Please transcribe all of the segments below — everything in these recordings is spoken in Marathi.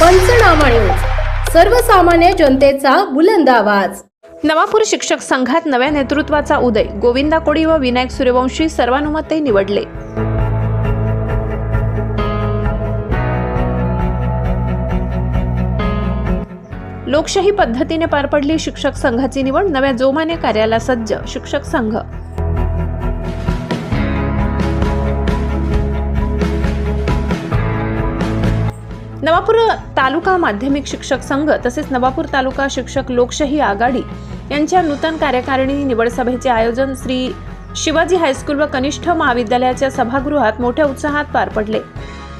पंचनामा न्यूज. सर्वसामान्य जनतेचा बुलंद आवाज. नवापूर शिक्षक संघात नव्या नेतृत्वाचा उदय. गोविंदा कोळी व विनायक सूर्यवंशी सर्वानुमते निवडले. लोकशाही पद्धतीने पार पडली शिक्षक संघाची निवड. नव्या जोमाने कार्याला सज्ज शिक्षक संघ. नवापूर तालुका माध्यमिक शिक्षक संघ तसेच नवापूर तालुका शिक्षक लोकशाही आघाडी यांच्या नूतन कार्यकारिणी निवड सभेचे आयोजन श्री शिवाजी हायस्कूल व कनिष्ठ महाविद्यालयाच्या सभागृहात मोठ्या उत्साहात पार पडले.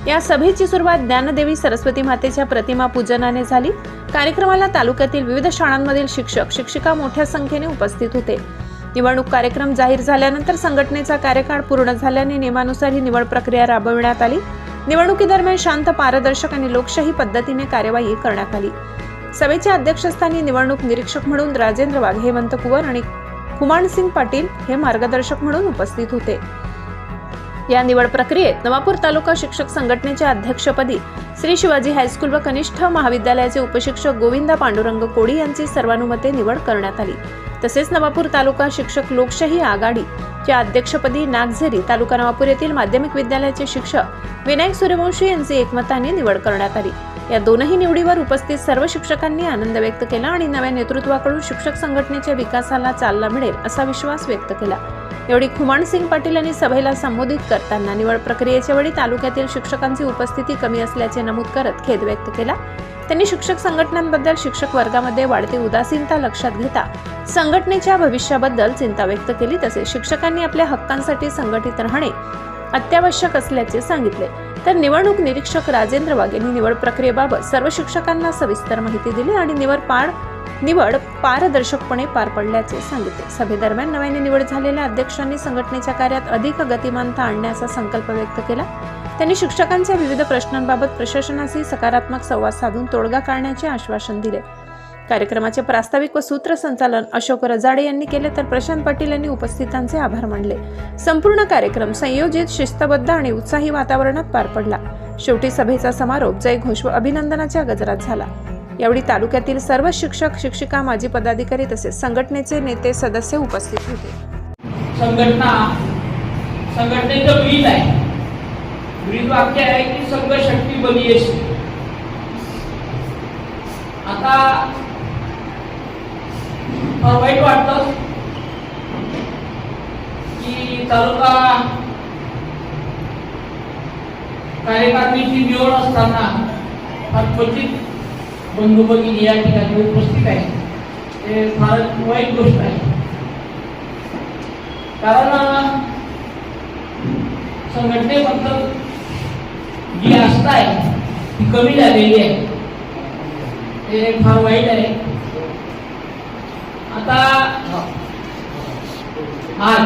या सभेची सुरुवात ज्ञानदेवी सरस्वती मातेच्या प्रतिमा पूजनाने झाली. कार्यक्रमाला तालुक्यातील विविध शाळांमधील शिक्षक शिक्षिका मोठ्या संख्येने उपस्थित होते. निवडणूक कार्यक्रम जाहीर झाल्यानंतर संघटनेचा कार्यकाळ पूर्ण झाल्याने नियमानुसार ही निवड प्रक्रिया राबविण्यात आली. निवडणुकीदरम्यान शांत पारदर्शक आणि लोकशाही पद्धतीने कार्यवाही करण्यात आली. सभेच्या अध्यक्षस्थानी निवडणूक निरीक्षक म्हणून राजेंद्र वाघ हेमंत कुवर आणि कुमानसिंग पाटील हे मार्गदर्शक म्हणून उपस्थित होते. या निवड प्रक्रियेत नवापूर तालुका शिक्षक संघटनेच्या अध्यक्षपदी श्री शिवाजी हायस्कूल व कनिष्ठ महाविद्यालयाचे उपशिक्षक गोविंदा पांडुरंग कोळी यांची सर्वानुमते निवड करण्यात आली. तसेच नवापूर तालुका शिक्षक लोकशाही आघाडी च्या अध्यक्षपदी नागझरी तालुका नवापूर येथील माध्यमिक विद्यालयाचे शिक्षक विनायक सूर्यवंशी यांची एकमताने निवड करण्यात आली. या दोनही निवडीवर उपस्थित सर्व शिक्षकांनी आनंद व्यक्त केला आणि नव्या नेतृत्वाकडून शिक्षक संघटनेच्या विकासाला चालना मिळेल असा विश्वास व्यक्त केला. एवढी खुमानसिंग पाटील यांनी सभेला संबोधित करताना निवड प्रक्रियेच्या वेळी तालुक्यातील शिक्षकांची उपस्थिती कमी असल्याचे नमूद करत खेद व्यक्त केला. त्यांनी शिक्षक संघटनांबद्दल शिक्षक वर्गामध्ये वाढती उदासीनता लक्षात घेता संघटनेच्या भविष्याबद्दल चिंता व्यक्त केली तसेच शिक्षकांनी आपल्या हक्कांसाठी संघटित राहणे अत्यावश्यक असल्याचे सांगितले. तर निवडणूक निरीक्षक राजेंद्र वाघ यांनी निवड प्रक्रियेबाबत सर्व शिक्षकांना सविस्तर माहिती दिली आणि निवड पार निवड पारदर्शकपणे पार पडल्याचे सांगितले. सभेदरम्यान नव्याने निवड झालेल्या अध्यक्षांनी संघटनेच्या कार्यात अधिक गतिमानता आणण्याचा संकल्प व्यक्त केला. त्यांनी शिक्षकांच्या विविध प्रश्नांबाबत प्रशासनाशी सकारात्मक संवाद साधून तोडगा काढण्याचे आश्वासन दिले. कार्यक्रमाचे प्रास्ताविक व सूत्रसंचालन अशोक रजाडे यांनी केले तर प्रशांत पाटील यांनी उपस्थितांचे आभार मानले. संपूर्ण कार्यक्रम संयोजित शिस्तबद्ध आणि उत्साही वातावरणात पार पडला. शेवटी सभेचा समारोप जय घोष व अभिनंदनाच्या गजरात झाला. यावेळी तालुक्यातील सर्व शिक्षक शिक्षिका माजी पदाधिकारी तसेच संघटनेचे नेते सदस्य उपस्थित होते. संघटना संघटनेचं आहे. ब्रीद वाक्य आहे की संघ शक्ती बलियशी आता फार वाईट वाटत की तालुका कार्यकारिणीची निवड असताना फार क्वचित बंधू भगिनी या ठिकाणी उपस्थित आहे ते फार वाईट गोष्ट आहे. कारण संघटनेबद्दल जी आस्था आहे ती कमी झालेली आहे. ते फार वाईट आहे. आता आज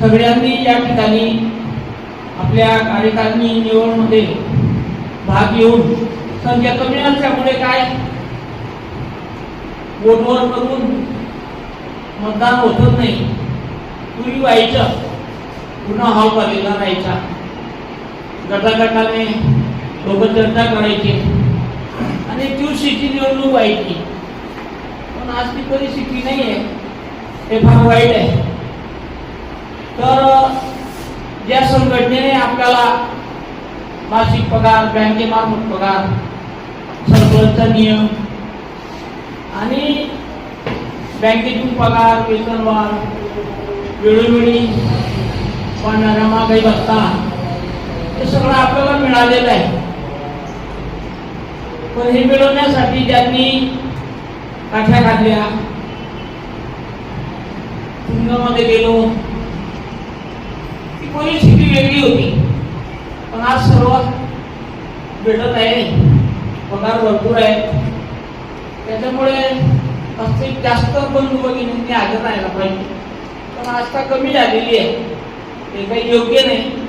सगळ्यांनी या ठिकाणी आपल्या कार्यकारिणी निवडमध्ये भाग घेऊन संख्या कमी असल्यामुळे काय? वोटवर करून मतदान होतच नाही. पूर्वी व्हायचं पुन्हा हा पाहिलेला राहायचा. गटागटाने लोक चर्चा करायचे. आणि दिवशीची निवडणूक व्हायची. पण आज ती परिस्थिती नाही आहे हे फार वाईट आहे. तर ज्या संघटनेने आपल्याला मासिक पगार बँकेमार्फत पगार सरपंचचा नियम आणि बँकेतून पगार वेतनवाढ वेळोवेळी पाण्याला महागाई भत्ता हे सगळं आपल्याला मिळालेलं आहे. पण हे मिळवण्यासाठी ज्यांनी काठ्या घातल्या तुंगामध्ये गेलो ती परिस्थिती वेगळी होती. पण आज सर्व भेटत आहे. पगार भरपूर आहे. त्याच्यामुळे जास्त बंधू भगिनींनी हजर राहायला पाहिजे. पण आस्था कमी झालेली आहे. ते काही योग्य नाही